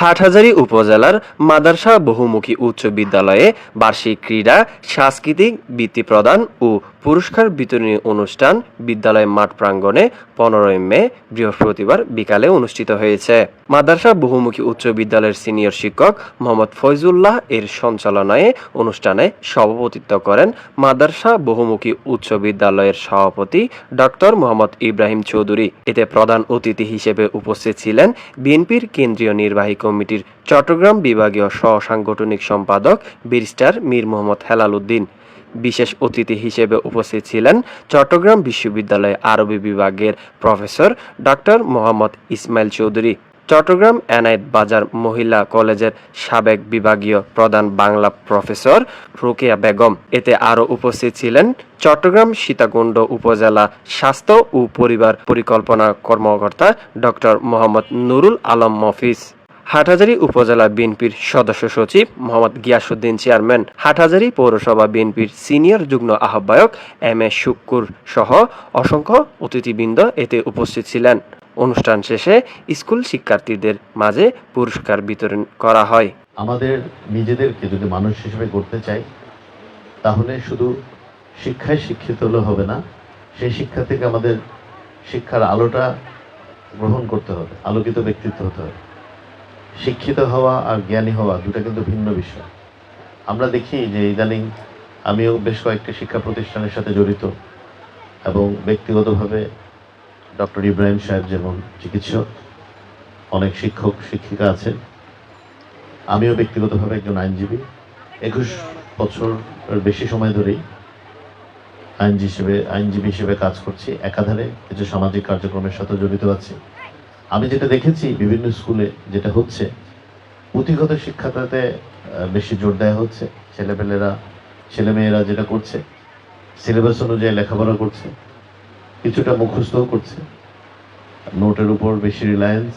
হাটহাজারী উপজেলার মাদারসা বহুমুখী উচ্চ বিদ্যালয়ে বার্ষিক ক্রীড়া, সাংস্কৃতিক বৃত্তি প্রদান ও পুরস্কার বিতরণী অনুষ্ঠান বিদ্যালয় মাঠ প্রাঙ্গণে পনেরোই মে, বৃহস্পতিবার বিকালে অনুষ্ঠিত হয়েছে। মাদারসা বহুমুখী উচ্চ বিদ্যালয়ের সিনিয়র শিক্ষক মোহাম্মদ ফয়জুল্লাহ এর সঞ্চালনায় অনুষ্ঠানে সভাপতিত্ব করেন মাদারসা বহুমুখী উচ্চ বিদ্যালয়ের সভাপতি ডক্টর মোহাম্মদ ইব্রাহিম চৌধুরী। এতে প্রধান অতিথি হিসেবে উপস্থিত ছিলেন বিএনপির কেন্দ্রীয় নির্বাহী কমিটির চট্টগ্রাম বিভাগীয় সহ সাংগঠনিক সম্পাদক ব্যারিস্টার মীর মোহাম্মদ হেলাল উদ্দিন। বিশেষ অতিথি হিসেবে উপস্থিত ছিলেন চট্টগ্রাম বিশ্ববিদ্যালয় আরবি বিভাগের প্রফেসর ডক্টর মোহাম্মদ ইসমাইল চৌধুরী, চট্টগ্রাম এনায়েত বাজার মহিলা কলেজের সাবেক বিভাগীয় প্রধান বাংলা প্রফেসর রোকেয়া বেগম। এতে আরও উপস্থিত ছিলেন চট্টগ্রাম সীতাকুণ্ড উপজেলা স্বাস্থ্য ও পরিবার পরিকল্পনা কর্মকর্তা ডক্টর মোহাম্মদ নুরুল আলম মফিজ। হাটহাজারী উপজেলা বিএনপির সদস্য সচিব মোহাম্মদ গিয়াসুদ্দিন চেয়ারম্যান, হাটহাজারী পৌরসভা বিএনপির সিনিয়র যুগ্ম আহ্বায়ক এম এ শুক্কুর সহ অসংখ্য অতিথিবৃন্দ এতে উপস্থিত ছিলেন। অনুষ্ঠান শেষে স্কুল শিক্ষার্থীদের মাঝে পুরস্কার বিতরণ করা হয়। আমাদের নিজেদেরকে যদি মানুষ হিসেবে করতে চাই, তাহলে শুধু শিক্ষায় শিক্ষিত হলে হবে না, সেই শিক্ষা থেকে আমাদের শিক্ষার আলোটা গ্রহণ করতে হবে, আলোকিত ব্যক্তিত্ব হতে হবে। শিক্ষিত হওয়া আর জ্ঞানী হওয়া দুটা কিন্তু ভিন্ন বিষয়। আমরা দেখি যে ইদানিং আমিও বেশ কয়েকটি শিক্ষা প্রতিষ্ঠানের সাথে জড়িত এবং ব্যক্তিগতভাবে ডক্টর ইব্রাহিম সাহেব যেমন চিকিৎসক, অনেক শিক্ষক, শিক্ষিকা আছেন। আমিও ব্যক্তিগতভাবে একজন আইনজীবী। একুশ বছরের বেশি সময় ধরেই আইনজীবী হিসেবে আইনজীবী হিসেবে কাজ করছি। একাধারে কিছু সামাজিক কার্যক্রমের সাথে জড়িত আছি। আমি যেটা দেখেছি বিভিন্ন স্কুলে যেটা হচ্ছে, পুঁথিগত শিক্ষাটাতে বেশি জোর দেওয়া হচ্ছে। ছেলেপেলেরা, ছেলেমেয়েরা যেটা করছে সিলেবাস অনুযায়ী লেখাপড়া করছে, কিছুটা মুখস্থও করছে। নোটের উপর বেশি রিলায়েন্স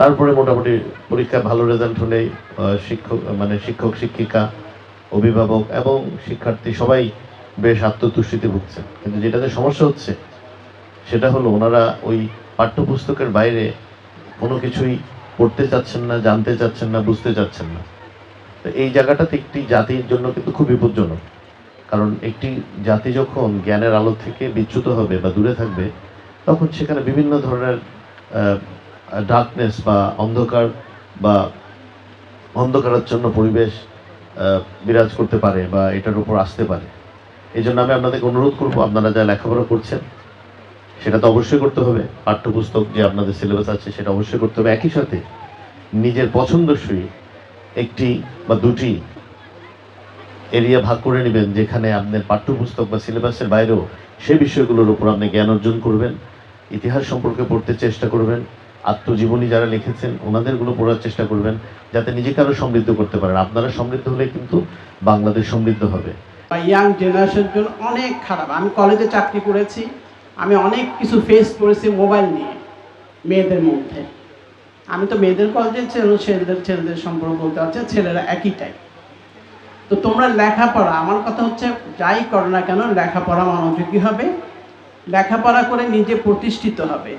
তারপরে মোটামুটি পরীক্ষায় ভালো রেজাল্ট হলেই শিক্ষক মানে শিক্ষক, শিক্ষিকা, অভিভাবক এবং শিক্ষার্থী সবাই বেশ আত্মতুষ্টিতে ভুগছেন কিন্তু যেটাতে সমস্যা হচ্ছে সেটা হলো ওনারা ওই পাঠ্যপুস্তকের বাইরে কোনো কিছুই পড়তে চাচ্ছেন না, জানতে চাচ্ছেন না, বুঝতে চাচ্ছেন না। তো এই জায়গাটাতে একটি জাতির জন্য কিন্তু খুব বিপজ্জনক। কারণ একটি জাতি যখন জ্ঞানের আলো থেকে বিচ্যুত হবে বা দূরে থাকবে, তখন সেখানে বিভিন্ন ধরনের ডার্কনেস বা অন্ধকার বা অন্ধকারাচ্ছন্ন পরিবেশ বিরাজ করতে পারে বা এটার উপর আসতে পারে। এই জন্য আমি আপনাদেরকে অনুরোধ করব, আপনারা যা লেখাপড়া করছেন সেটা তো অবশ্যই করতে হবে। পাঠ্যপুস্তক যে আপনাদের সিলেবাস আছে, সেটা অবশ্যই করতে হবে। একই সাথে নিজের পছন্দসই একটি বা দুটি এরিয়া ভাগ করে নেবেন, যেখানে আপনার পাঠ্যপুস্তক বা সিলেবাসের বাইরেও সে বিষয়গুলোর উপর আপনি জ্ঞান অর্জন করবেন, ইতিহাস সম্পর্কে পড়তে চেষ্টা করবেন, আত্মজীবনী যারা লিখেছেন, ওনাদেরগুলো পড়ার চেষ্টা করবেন, যাতে নিজেকে আরও সমৃদ্ধ করতে পারেন। আপনারা সমৃদ্ধ হলে কিন্তু বাংলাদেশ সমৃদ্ধ হবে। ইয়াং জেনারেশনের জন্য অনেক খারাপ। আমি কলেজে চাকরি করেছি। আমি অনেক কিছু ফেস করেছি মোবাইল নিয়ে, মেয়েদের মধ্যে। আমি তো মেয়েদের কলেজে ছিল ছেলেদের ছেলেদের সম্পর্ক বলতে পারছি, ছেলেরা একই টাইপ তো তোমরা লেখাপড়া, আমার কথা হচ্ছে যাই করো না কেন, লেখাপড়া মনোযোগী হবে। লেখাপড়া করে নিজে প্রতিষ্ঠিত হবে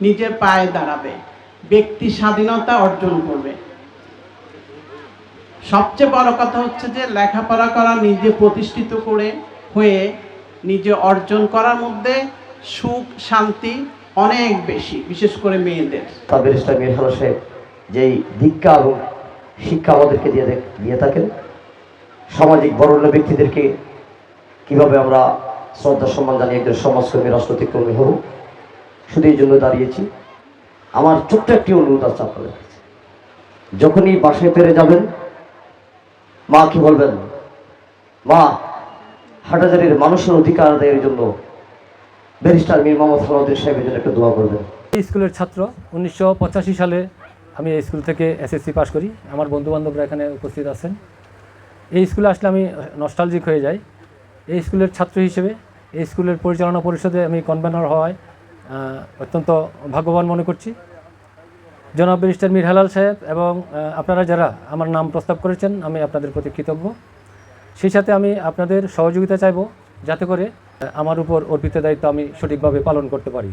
নিজের পায়ে দাঁড়াবে, ব্যক্তি স্বাধীনতা অর্জন করবে। সবচেয়ে বড় কথা হচ্ছে যে, লেখাপড়া করা নিজে প্রতিষ্ঠিত করে, হয়ে নিজে অর্জন করার মধ্যে সুখ, শান্তি অনেক বেশি, বিশেষ করে মেয়েদের। তাদের মীর হানা সাহেব যেই দীক্ষা এবং শিক্ষা আমাদেরকে দিয়ে দিয়ে থাকেন, সামাজিক বরণ্য ব্যক্তিদেরকে কীভাবে আমরা শ্রদ্ধা সম্মান জানিয়ে একজন সমাজকর্মী রাজনৈতিক কর্মী হব, শুধু এই জন্য দাঁড়িয়েছি। আমার ছোট্ট একটি অনুরোধ আছে আপনাদের যখনই বাসায় ফিরে যাবেন, মা কি বলবেন? মা, হাটাজারির মানুষের অধিকার আদায়ের জন্য ব্যারিস্টার মীর মোহাম্মদ সালাউদ্দিন সাহেবের জন্য একটা দোয়া করবেন। এই স্কুলের ছাত্র, উনিশশো পঁচাশি সালে আমি এই স্কুল থেকে এসএসসি পাশ করি। আমার বন্ধুবান্ধবরা এখানে উপস্থিত আছেন। এই স্কুলে আসলে আমি নস্টালজিক হয়ে যাই। এই স্কুলের ছাত্র হিসেবে, এই স্কুলের পরিচালনা পরিষদে আমি কনভেনর হওয়ায় অত্যন্ত ভাগ্যবান মনে করছি। জনাব ব্যারিস্টার মীর হেলাল সাহেব এবং আপনারা যারা আমার নাম প্রস্তাব করেছেন, আমি আপনাদের প্রতি কৃতজ্ঞ। সেই সাথে আমি আপনাদের সহযোগিতা চাইব, যাতে করে আমার উপর অর্পিত দায়িত্ব আমি সঠিকভাবে পালন করতে পারি।